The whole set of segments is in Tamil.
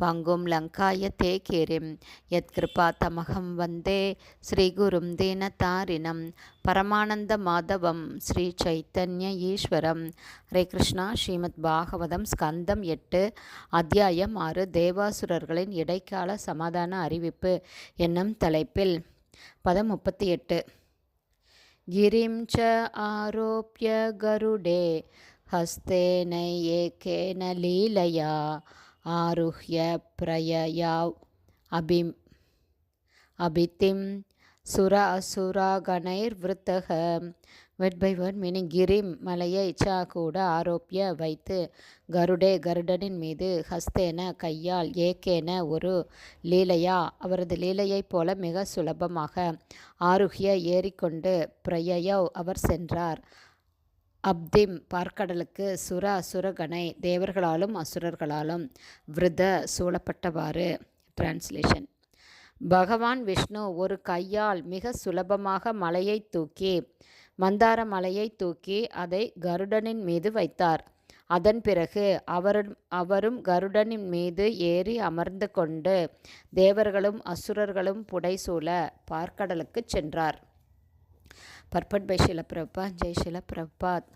பங்கும் லங்காய தே கிரிம் யத்கிருபா தமகம் வந்தே ஸ்ரீகுரும் தீனதாரிணம் பரமானந்த மாதவம் ஸ்ரீ சைத்தன்ய ஈஸ்வரம் ஹரே கிருஷ்ணா ஸ்ரீமத் பாகவதம் ஸ்கந்தம் எட்டு அத்தியாயம் ஆறு தேவாசுரர்களின் இடைக்கால சமாதான அறிவிப்பு என்னும் தலைப்பில் பதம் முப்பத்தி எட்டு गिरिं च आरोप्य गरुडे हस्तेन एकेन लीलया ஆருஹ்ய பிரயயாவ் அபிம் அபித்திம் சுர அசுராகணைர் விருத்தக வெட் பை வட் மீனிங் கிரிம் மலையை சா கூட ஆரோப்பிய வைத்து கருடே கருடனின் மீது ஹஸ்தேன கையால் ஏக்கேன ஒரு லீலையா. அவரது லீலையைப் போல மிக சுலபமாக ஆருகிய ஏறிக்கொண்டு பிரயயவ் அவர் சென்றார். அப்திம் பார்க்கடலுக்கு சுர அசுரகனை தேவர்களாலும் அசுரர்களாலும் விருத சூழப்பட்டவாறு டிரான்ஸ்லேஷன் பகவான் விஷ்ணு ஒரு கையால் மிக சுலபமாக மலையை தூக்கி மந்தார மலையை தூக்கி அதை கருடனின் மீது வைத்தார். அதன் பிறகு அவரும் அவரும் கருடனின் மீது ஏறி அமர்ந்து கொண்டு தேவர்களும் அசுரர்களும் புடைசூழ பார்க்கடலுக்கு சென்றார். பர்பட் பை பிரபா ஜெய் ஷிலப்பிரபாத்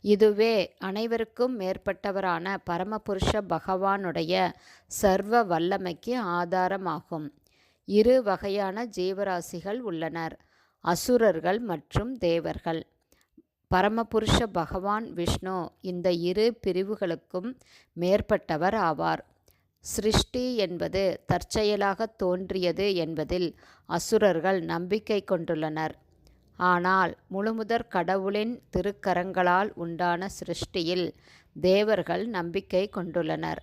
இதுவே அனைவருக்கும் மேற்பட்டவரான பரமபுருஷ பகவானுடைய சர்வ வல்லமைக்கு ஆதாரமாகும். இரு வகையான ஜீவராசிகள் உள்ளனர். அசுரர்கள் மற்றும் தேவர்கள். பரமபுருஷ பகவான் விஷ்ணு இந்த இரு பிரிவுகளுக்கும் மேற்பட்டவர் ஆவார். சிருஷ்டி என்பது தற்செயலாக தோன்றியது என்பதில் அசுரர்கள் நம்பிக்கை கொண்டுள்ளனர். ஆனால் முழுமுதற் கடவுளின் திருக்கரங்களால் உண்டான சிருஷ்டியில் தேவர்கள் நம்பிக்கை கொண்டுள்ளனர்.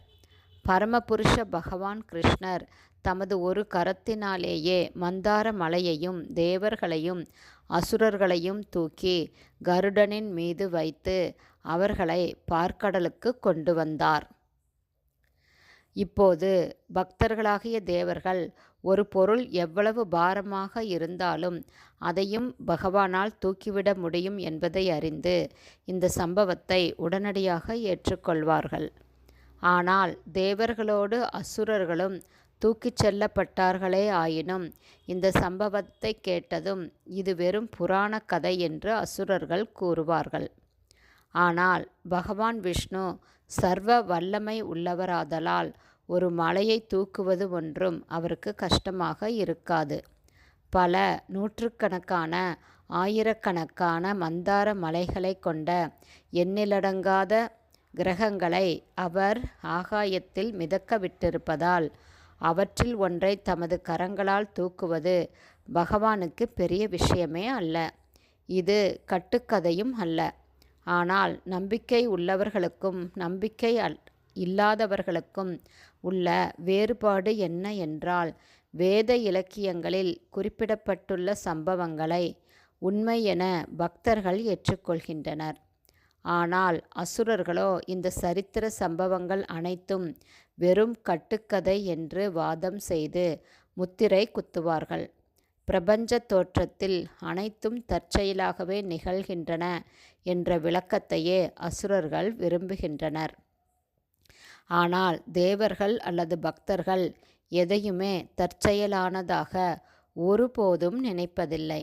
பரமபுருஷ பகவான் கிருஷ்ணர் தமது ஒரு கரத்தினாலேயே மந்தார மலையையும் தேவர்களையும் அசுரர்களையும் தூக்கி கருடனின் மீது வைத்து அவர்களை பார்க்கடலுக்கு கொண்டு வந்தார். இப்போது பக்தர்களாகிய தேவர்கள் ஒரு பொருள் எவ்வளவு பாரமாக இருந்தாலும் அதையும் பகவானால் தூக்கிவிட முடியும் என்பதை அறிந்து இந்த சம்பவத்தை உடனடியாக ஏற்றுக்கொள்வார்கள். ஆனால் தேவர்களோடு அசுரர்களும் தூக்கிச் செல்லப்பட்டார்களே ஆயினும் இந்த சம்பவத்தை கேட்டதும் இது வெறும் புராண கதை என்று அசுரர்கள் கூறுவார்கள். ஆனால் பகவான் விஷ்ணு சர்வ வல்லமை உள்ளவராதலால் ஒரு மலையை தூக்குவது ஒன்றும் அவருக்கு கஷ்டமாக இருக்காது. பல நூற்றுக்கணக்கான ஆயிரக்கணக்கான மந்தார மலைகளை கொண்ட எண்ணிலடங்காத கிரகங்களை அவர் ஆகாயத்தில் மிதக்க விட்டிருப்பதால் அவற்றில் ஒன்றை தமது கரங்களால் தூக்குவது பகவானுக்கு பெரிய விஷயமே அல்ல. இது கட்டுக்கதையும் அல்ல. ஆனால் நம்பிக்கை உள்ளவர்களுக்கும் நம்பிக்கை அல் இல்லாதவர்களுக்கும் உள்ள வேறுபாடு என்ன என்றால் வேத இலக்கியங்களில் குறிப்பிடப்பட்டுள்ள சம்பவங்களை உண்மை என பக்தர்கள் ஏற்றுக்கொள்கின்றனர். ஆனால் அசுரர்களோ இந்த சரித்திர சம்பவங்கள் அனைத்தும் வெறும் கட்டுக்கதை என்று வாதம் செய்து முத்திரை குத்துவார்கள். பிரபஞ்ச தோற்றத்தில் அனைத்தும் தற்செயலாகவே நிகழ்கின்றன என்ற விளக்கத்தையே அசுரர்கள் விரும்புகின்றனர். ஆனால் தேவர்கள் அல்லது பக்தர்கள் எதையுமே தற்செயலானதாக ஒருபோதும் நினைப்பதில்லை.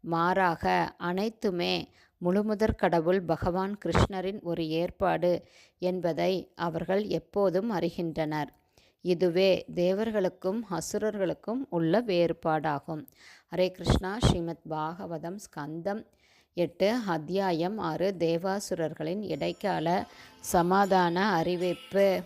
மாறாக அனைத்துமே முழுமுதற் கடவுள் பகவான் கிருஷ்ணரின் ஒரு ஏற்பாடு என்பதை அவர்கள் எப்போதும் அறிகின்றனர். இதுவே தேவர்களுக்கும் அசுரர்களுக்கும் உள்ள வேறுபாடாகும். ஹரே கிருஷ்ணா ஸ்ரீமத் பாகவதம் ஸ்கந்தம் எட்டு அத்தியாயம் ஆறு தேவாசுரர்களின் இடைக்கால சமாதான அறிவிப்பு.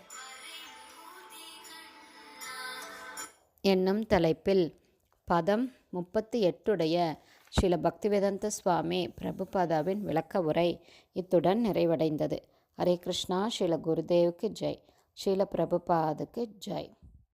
என்னும் தலைப்பில் பதம் முப்பத்தி எட்டுடைய ஸ்ரீல பக்திவேதந்த சுவாமி பிரபுபாதாவின் விளக்க உரை இத்துடன் நிறைவடைந்தது. ஹரே கிருஷ்ணா ஸ்ரீல குருதேவுக்கு ஜெய். ஸ்ரீல பிரபுபாதுக்கு ஜெய்.